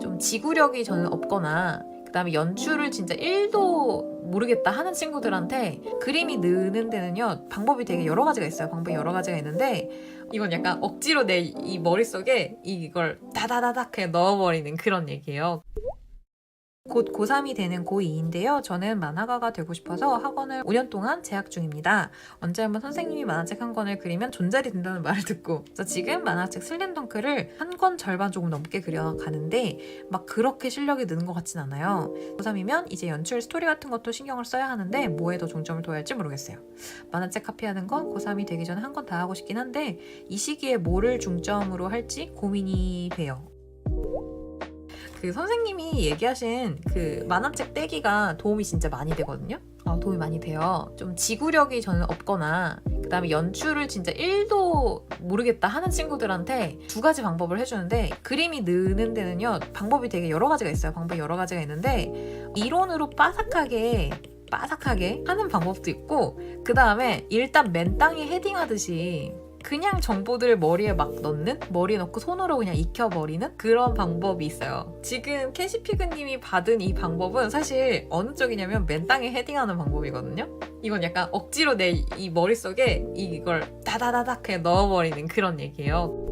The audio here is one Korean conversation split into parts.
좀 지구력이 저는 없거나 그 다음에 연출을 진짜 1도 모르겠다 하는 친구들한테 그림이 느는 데는요 방법이 되게 여러 가지가 있어요. 방법이 여러 가지가 있는데 이건 약간 억지로 내 이 머릿속에 이걸 다다다닥 그냥 넣어버리는 그런 얘기예요 곧 고3이 되는 고2인데요. 저는 만화가가 되고 싶어서 학원을 5년 동안 재학 중입니다. 언제 한번 선생님이 만화책 한 권을 그리면 존잘이 된다는 말을 듣고 그래서 지금 만화책 슬램덩크를 한 권 절반 조금 넘게 그려가는데 막 그렇게 실력이 느는 것 같진 않아요. 고3이면 이제 연출 스토리 같은 것도 신경을 써야 하는데 뭐에 더 중점을 둬야 할지 모르겠어요. 만화책 카피하는 건 고3이 되기 전에 한 권 다 하고 싶긴 한데 이 시기에 뭐를 중점으로 할지 고민이 돼요. 그 선생님이 얘기하신 그 만화책 떼기가 도움이 진짜 많이 되거든요. 아, 도움이 많이 돼요. 좀 지구력이 저는 없거나 그다음에 연출을 진짜 1도 모르겠다 하는 친구들한테 두 가지 방법을 해주는데 그림이 느는 데는요 방법이 되게 여러 가지가 있어요. 방법이 여러 가지가 있는데 이론으로 빠삭하게 빠삭하게 하는 방법도 있고 그 다음에 일단 맨 땅에 헤딩하듯이 그냥 정보들 머리에 막 넣는 머리에 넣고 손으로 그냥 익혀버리는 그런 방법이 있어요. 지금 캐시피그님이 받은 이 방법은 사실 어느 쪽이냐면 맨 땅에 헤딩하는 방법이거든요. 이건 약간 억지로 내 이 머릿속에 이걸 다다다닥 그냥 넣어버리는 그런 얘기예요.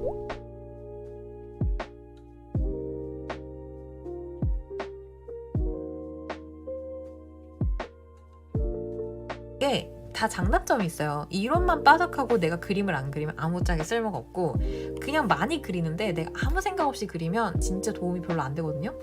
이게 다 장단점이 있어요. 이론만 빠삭하고 내가 그림을 안 그리면 아무짝에 쓸모가 없고 그냥 많이 그리는데 내가 아무 생각 없이 그리면 진짜 도움이 별로 안 되거든요.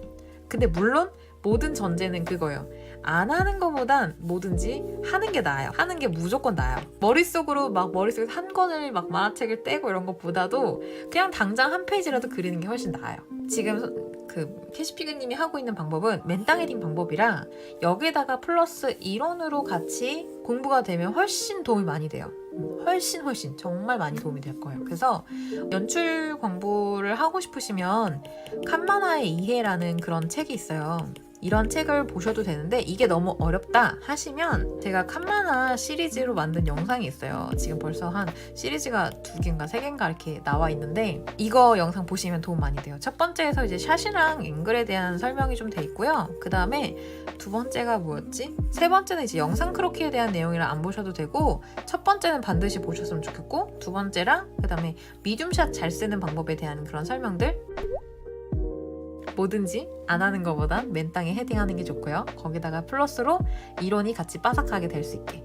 근데 물론 모든 전제는 그거예요. 안 하는 것보단 뭐든지 하는 게 나아요. 하는 게 무조건 나아요. 머릿속으로 막 머릿속에 한 권을 막 만화책을 떼고 이런 것보다도 그냥 당장 한 페이지라도 그리는 게 훨씬 나아요. 지금 서- 그 캐시피그님이 하고 있는 방법은 맨땅 헤딩 방법이라 여기에다가 플러스 이론으로 같이 공부가 되면 훨씬 도움이 많이 돼요. 음, 훨씬 훨씬 정말 많이 도움이 될 거예요. 그래서 연출 공부를 하고 싶으시면 칸마나의 이해라는 그런 책이 있어요. 이런 책을 보셔도 되는데 이게 너무 어렵다 하시면 제가 칸마나 시리즈로 만든 영상이 있어요. 지금 벌써 한 시리즈가 두 개인가 세 개인가 이렇게 나와 있는데 이거 영상 보시면 도움 많이 돼요. 첫 번째에서 이제 샷이랑 앵글에 대한 설명이 좀 돼 있고요. 그 다음에 두 번째가 뭐였지? 세 번째는 이제 영상 크로키에 대한 내용이라 안 보셔도 되고 첫 번째는 반드시 보셨으면 좋겠고 두 번째랑 그 다음에 미디움샷 잘 쓰는 방법에 대한 그런 설명들 뭐든지 안 하는 것보단 맨땅에 헤딩하는 게 좋고요. 거기다가 플러스로 이론이 같이 빠삭하게 될 수 있게.